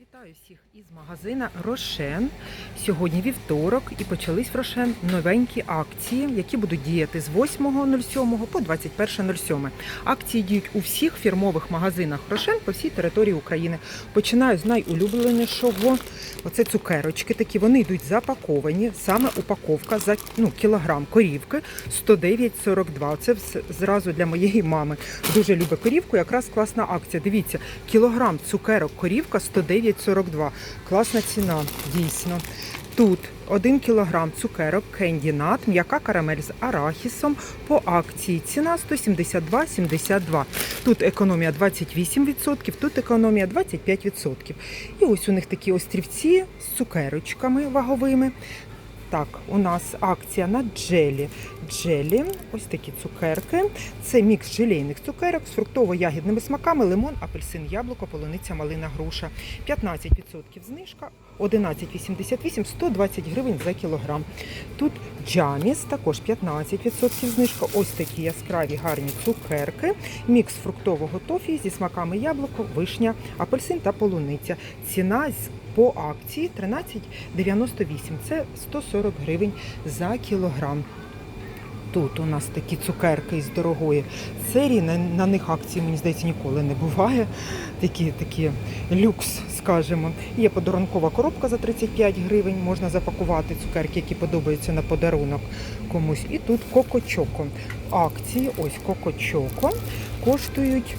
Вітаю всіх із магазина Рошен. Сьогодні вівторок і почались в Рошен новенькі акції, які будуть діяти з 8.07 по 21.07. Акції діють у всіх фірмових магазинах Рошен по всій території України. Починаю з найулюбленішого. Оце цукерочки такі. Вони йдуть запаковані. Саме упаковка за ну, кілограм корівки 109,42. Це зразу для моєї мами. Дуже любить корівку. Якраз класна акція. Дивіться, кілограм цукерок корівка 109,42. Класна ціна, дійсно. Тут 1 кілограм цукерок кендінат, м'яка карамель з арахісом по акції. Ціна 172,72. Тут економія 28%, тут економія 25%. І ось у них такі острівці з цукерочками ваговими. Так, у нас акція на джелі. Джелі, ось такі цукерки. Це мікс желейних цукерок з фруктово-ягідними смаками, лимон, апельсин, яблуко, полуниця, малина, груша. 15% знижка, 11,88, 120 гривень за кілограм. Тут джаміс, також 15% знижка. Ось такі яскраві гарні цукерки. Мікс фруктового тофі зі смаками яблуко, вишня, апельсин та полуниця. Ціна з по акції 13,98. Це 140 гривень за кілограм. Тут у нас такі цукерки із дорогої серії. На, на них акції, мені здається, ніколи не буває. Такі, такі люкс, скажімо. Є подарункова коробка за 35 гривень. Можна запакувати цукерки, які подобаються на подарунок комусь. І тут коко-чоко. Акції, ось коко-чоко, коштують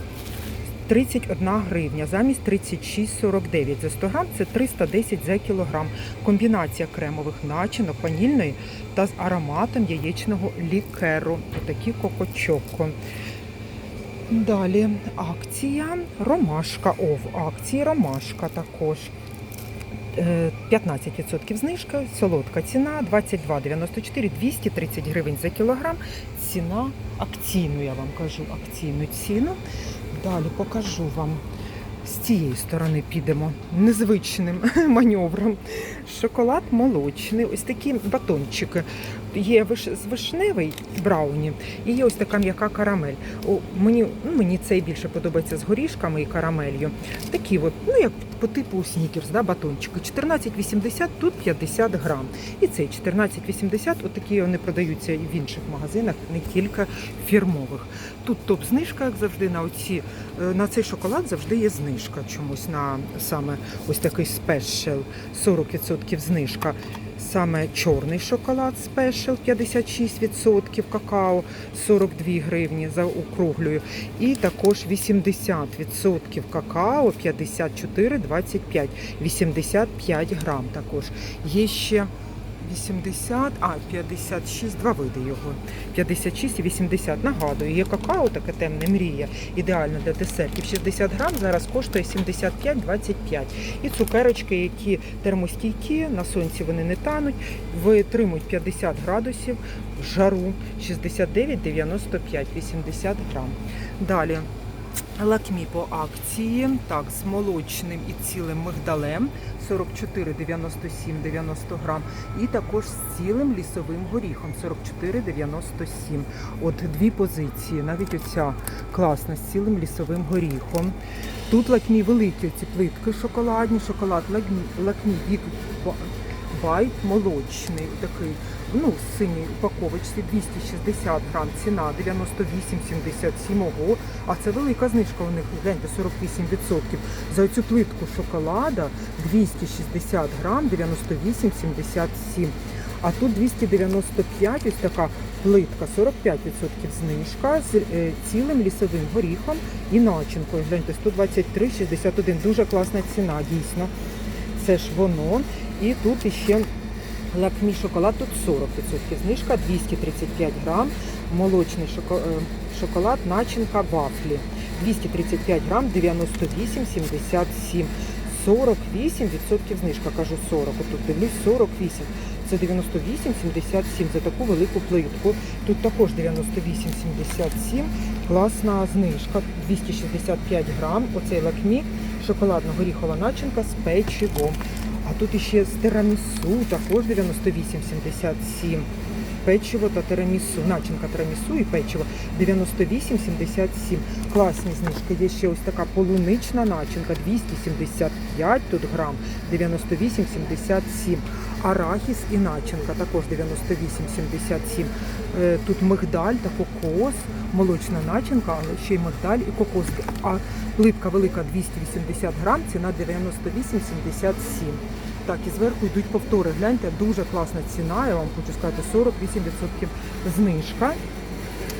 31 гривня замість 36,49 за 100 грам. Це 310 за кілограм. Комбінація кремових начинок, ванільної та з ароматом яєчного лікеру. Отакі кокочоко. Далі акція Ромашка. О, в акції Ромашка також. Е, 15% знижка, солодка ціна 22,94, 230 гривень за кілограм. Ціна акційну, я вам кажу, акційну ціну. Далі покажу вам. З цієї сторони підемо незвичним маневром. Шоколад молочний, ось такі батончики. Є виш- з вишневий брауні і є ось така м'яка карамель. О, мені, ну, мені цей більше подобається з горішками і карамелью. Такі от, ну як по типу снікерс, да, батончики. 14,80, тут 50 грам. І цей 14,80, отакі вони продаються і в інших магазинах, не тільки фірмових. Тут топ-знижка, як завжди, на оці, е, на цей шоколад завжди є знижка чомусь на саме ось такий спешл, 40% знижка. Саме чорний шоколад спешл 56% какао 42 гривні за округлюю. І також 80% какао 54,25, 85 грам також. Є ще 80, а 56, два види його. 56 і 80. Нагадую, є какао, таке темне мрія, ідеально для десертів. 60 грам зараз коштує 75-25. І цукерочки, які термостійкі, на сонці вони не тануть, витримують 50 градусів жару 69,95, 80 грам. Далі. Лакмі по акції, так, з молочним і цілим мигдалем 44,97,90 грам. І також з цілим лісовим горіхом 44,97. От дві позиції. Навіть оця класна з цілим лісовим горіхом. Тут лакмі великі ці плитки шоколадні, шоколад лакмі, Big Байт молочний, такий, ну, в синій упаковочці 260 грам, ціна 98,77 ого. А це велика знижка у них, гляньте, 48%. За цю плитку шоколада 260 грам, 98,77. А тут 295, ось така плитка, 45% знижка з е, цілим лісовим горіхом і начинкою. Гляньте, 123,61. Дуже класна ціна, дійсно. Це ж воно. І тут іще лакмі шоколад, тут 40% знижка, 235 грам. Молочний е, шоколад, начинка вафлі. 235 грам, 98,77. 48% знижка, кажу 40. Тут дивлюсь 48. Це 98,77 за таку велику плитку. Тут також 98,77. Класна знижка. 265 грам. Оцей лакмі, шоколадно-горіхова начинка з печивом. А тут іще з тирамісу, також 98,77. печиво та тирамісу, начинка тирамісу і печиво 98,77. Класні знижки. Є ще ось така полунична начинка 275 тут грам, 98,77. Арахіс і начинка також 98,77. Е, Тут мигдаль та кокос, молочна начинка, але ще й мигдаль і кокос. А плитка велика 280 грам, ціна 98,77. Так, і зверху йдуть повтори. Гляньте, дуже класна ціна, я вам хочу сказати, 48% знижка.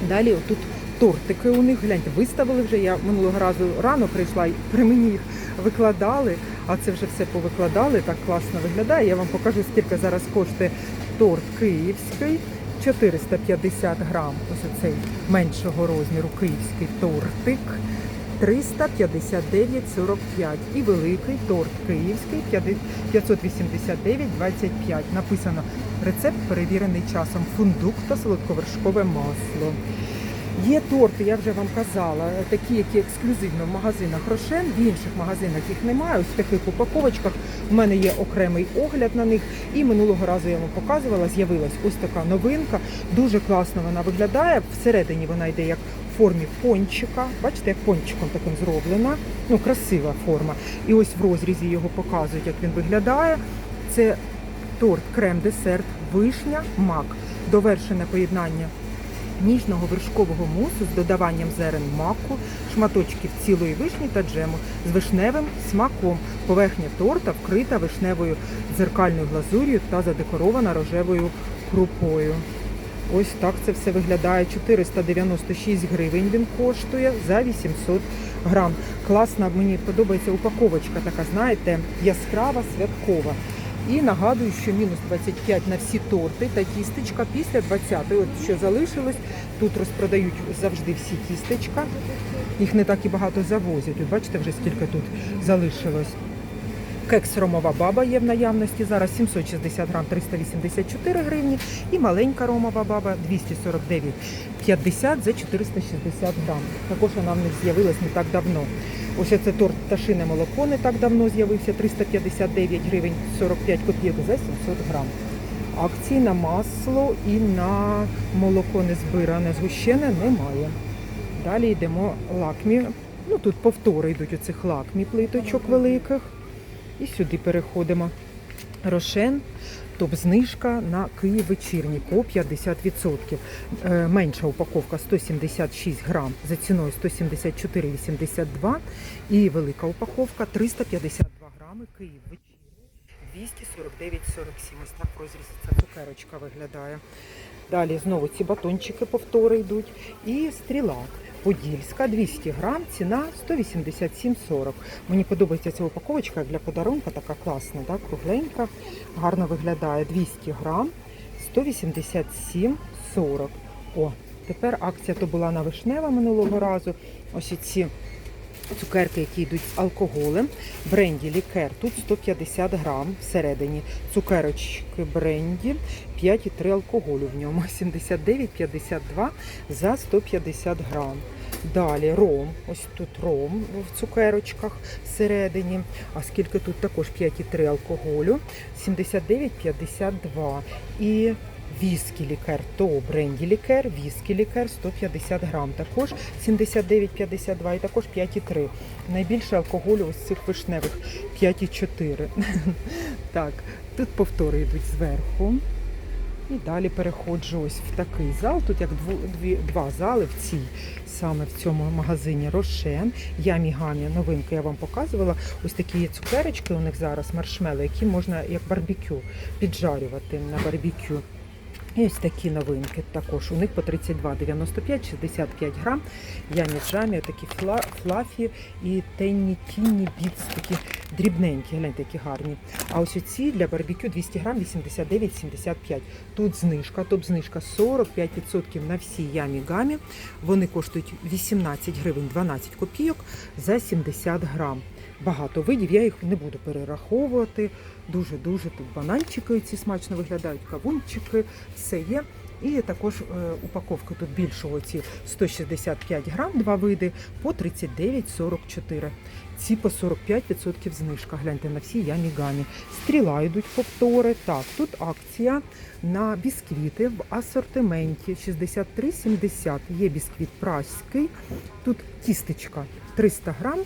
Далі тут тортики у них, гляньте, виставили вже. Я минулого разу рано прийшла і при мені їх викладали, а це вже все повикладали, так класно виглядає. Я вам покажу, скільки зараз коштує торт київський. 450 грам, ось оцей меншого розміру київський тортик. 359,45 і великий торт київський 589,25. Написано рецепт перевірений часом фундук та солодковершкове масло. Є торти, я вже вам казала, такі, які ексклюзивно в магазинах Рошен, в інших магазинах їх немає. Ось в таких упаковочках. У мене є окремий огляд на них. І минулого разу я вам показувала, з'явилась ось така новинка. Дуже класно вона виглядає. Всередині вона йде як в формі пончика. Бачите, як пончиком таким зроблена. Ну, красива форма. І ось в розрізі його показують, як він виглядає. Це торт, крем-десерт, вишня, мак. Довершене поєднання ніжного вершкового мусу з додаванням зерен маку, шматочків цілої вишні та джему з вишневим смаком. Поверхня торта вкрита вишневою дзеркальною глазур'ю та задекорована рожевою крупою. Ось так це все виглядає. 496 гривень він коштує за 800 грам. Класна, мені подобається упаковочка така, знаєте, яскрава, святкова. І нагадую, що мінус 25 на всі торти та тістечка після 20-ї. От що залишилось, тут розпродають завжди всі тістечка. Їх не так і багато завозять. От бачите, вже скільки тут залишилось. Кекс ромова баба є в наявності. Зараз 760 грам 384 гривні. І маленька ромова баба 249,50 за 460 грам. Також вона в них з'явилась не так давно. Ось це торт пташине молоко не так давно з'явився 359 гривень 45 копійок за 700 грам. Акцій на масло і на молоко не збиране, згущене немає. Далі йдемо лакмі. Ну тут повтори йдуть оцих лакмі плиточок великих. І сюди переходимо. Рошен, топ-знижка на Київ вечірній по 50%. Е, Менша упаковка 176 грам за ціною 174,82 і велика упаковка 352 грами Київ вечірній 249,47. Ось так в розрізі ця цукерочка виглядає. Далі знову ці батончики повтори йдуть. І стрілак. Подільська 200 грам, ціна 187,40. Мені подобається ця упаковочка для подарунка, така класна, так, кругленька, гарно виглядає 200 грам, 187,40. О, тепер акція то була на вишнева минулого разу. Ось ці цукерки, які йдуть з алкоголем. Бренді лікер. Тут 150 грам всередині. Цукерочки бренді, 5,3 алкоголю в ньому. 79,52 за 150 грам. Далі ром. Ось тут ром в цукерочках всередині. А скільки тут також 5,3 алкоголю. 79,52. І Віскі лікер, то бренді лікер, віскі лікер 150 грам, також 79,52 і також 5,3. Найбільше алкоголю ось цих вишневих 5,4. Так, тут повтори йдуть зверху. І далі переходжу ось в такий зал. Тут як два зали в цій, саме в цьому магазині Рошен. Ямі Гамі, новинку я вам показувала. Ось такі є цукерочки у них зараз, маршмели, які можна як барбекю піджарювати на барбекю. І ось такі новинки також. У них по 32,95, 65 грам. Ямі джамі, такі фла, флафі і тенні тінні біц, такі дрібненькі, гляньте, які гарні. А ось оці для барбекю 200 грам 89,75. Тут знижка, топ-знижка 45% на всі ямі гамі. Вони коштують 18 гривень 12 копійок за 70 грам. Багато видів, я їх не буду перераховувати. Дуже-дуже тут бананчики ці смачно виглядають, кавунчики, все є. І також е, упаковки тут більшого ці 165 грам, два види по 39,44. Ці по 45% знижка. Гляньте на всі ямігамі. Стріла йдуть повтори. Так, тут акція на бісквіти в асортименті 63,70. Є бісквіт праський. Тут тістечка 300 грам.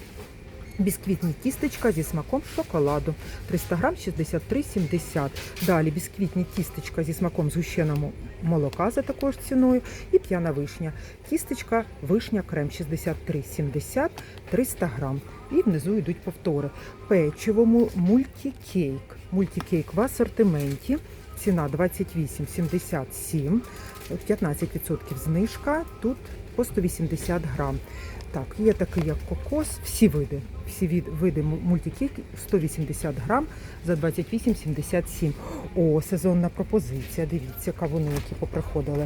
Бісквітні тістечка зі смаком шоколаду 300 грам 63,70. Далі бісквітні тістечка зі смаком згущеного молока за також ціною. І п'яна вишня. Тістечка вишня крем 63,70 300 грам. І внизу йдуть повтори. Печивому мультікейк. Мультікейк в асортименті. Ціна 28,77, 15% знижка. Тут по 180 грам. Так, є такий як кокос, всі види. Всі від, види му- 180 грам за 28,77. О, сезонна пропозиція. Дивіться, кавуни, які поприходили.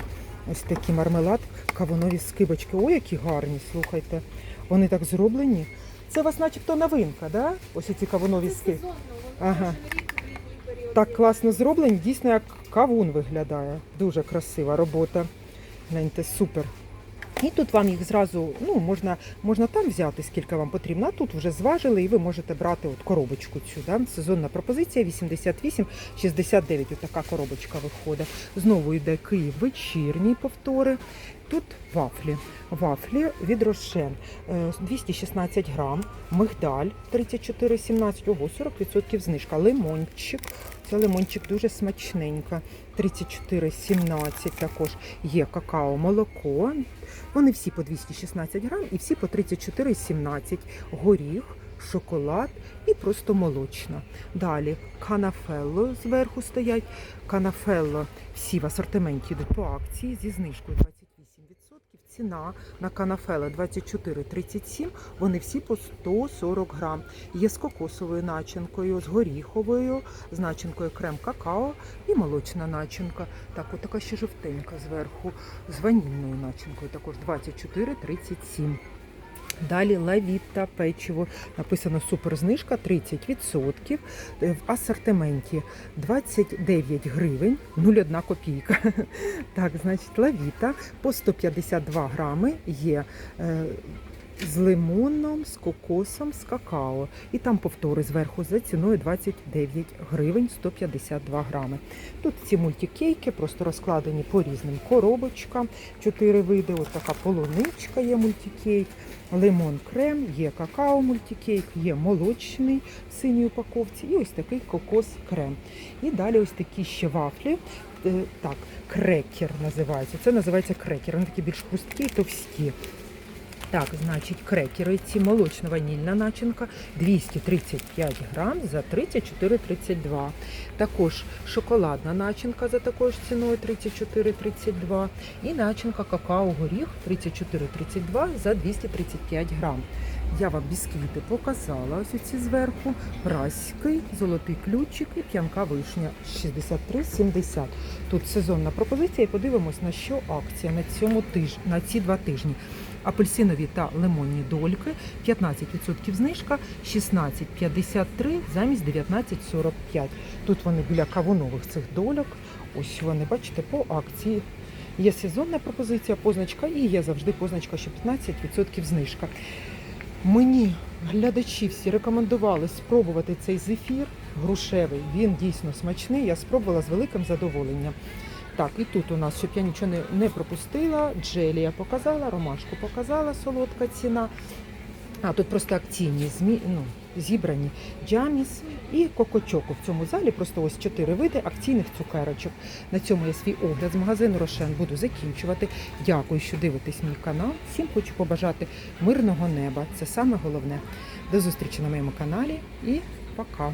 Ось такі мармелад, кавунові скибочки. Ой, які гарні, слухайте. Вони так зроблені. Це у вас начебто новинка, да? Ось ці кавунові скибочки. Ага. Так класно зроблені, дійсно як кавун виглядає. Дуже красива робота. Гляньте, супер. І тут вам їх зразу ну, можна, можна там взяти, скільки вам потрібно, а тут вже зважили, і ви можете брати от коробочку цю. Да? Сезонна пропозиція 88,69. Отака коробочка виходить. Знову йде Київ вечірній повтори. Тут вафлі. Вафлі від Рошен. Е, 216 грам, мигдаль 34,17, ого, 40% знижка. Лимончик. Це лимончик дуже смачненько. 34,17 також є какао молоко. Вони всі по 216 грам і всі по 34,17. Горіх, шоколад і просто молочна. Далі канафелло зверху стоять. Канафелло всі в асортименті йдуть по акції зі знижкою 28%. Ціна на канафело 24,37, вони всі по 140 грам. Є з кокосовою начинкою, з горіховою, з начинкою крем какао і молочна начинка. Так, от така ще жовтенька зверху, з ванільною начинкою, також 24,37. Далі лавіта печиво. Написано суперзнижка 30%. Е, В асортименті 29 гривень, 0,1 копійка. Так, значить, лавіта по 152 грами є. З лимоном, з кокосом, з какао. І там повтори зверху за ціною 29 гривень 152 грами. Тут ці мультикейки просто розкладені по різним коробочкам. Чотири види. Ось така полуничка є мультикейк, лимон крем, є какао мультикейк, є молочний в синій упаковці і ось такий кокос крем. І далі ось такі ще вафлі. Е, Так, крекер називається. Це називається крекер. Вони такі більш хрусткі і товсті. Так, значить, крекери, ці молочно-ванільна начинка 235 грам за 34,32. Також шоколадна начинка за такою ж ціною 34,32. І начинка какао-горіх 34,32 за 235 грам. Я вам бісквіти показала, ось ці зверху. Праський, золотий ключик і п'янка вишня 63,70. Тут сезонна пропозиція і подивимось, на що акція на цьому тижні, на ці два тижні. Апельсинові та лимонні дольки 15% знижка 16,53 замість 19,45. Тут вони біля кавунових цих дольок. Ось вони, бачите, по акції. Є сезонна пропозиція, позначка і є завжди позначка, що 15% знижка. Мені глядачі всі рекомендували спробувати цей зефір грушевий. Він дійсно смачний. Я спробувала з великим задоволенням. Так, і тут у нас, щоб я нічого не, не пропустила, джелія показала, ромашку показала, солодка ціна. А тут просто акційні змі, ну, зібрані джаміс і кокочоко. В цьому залі просто ось чотири види акційних цукерочок. На цьому я свій огляд з магазину Рошен буду закінчувати. Дякую, що дивитесь мій канал. Всім хочу побажати мирного неба. Це саме головне. До зустрічі на моєму каналі і пока.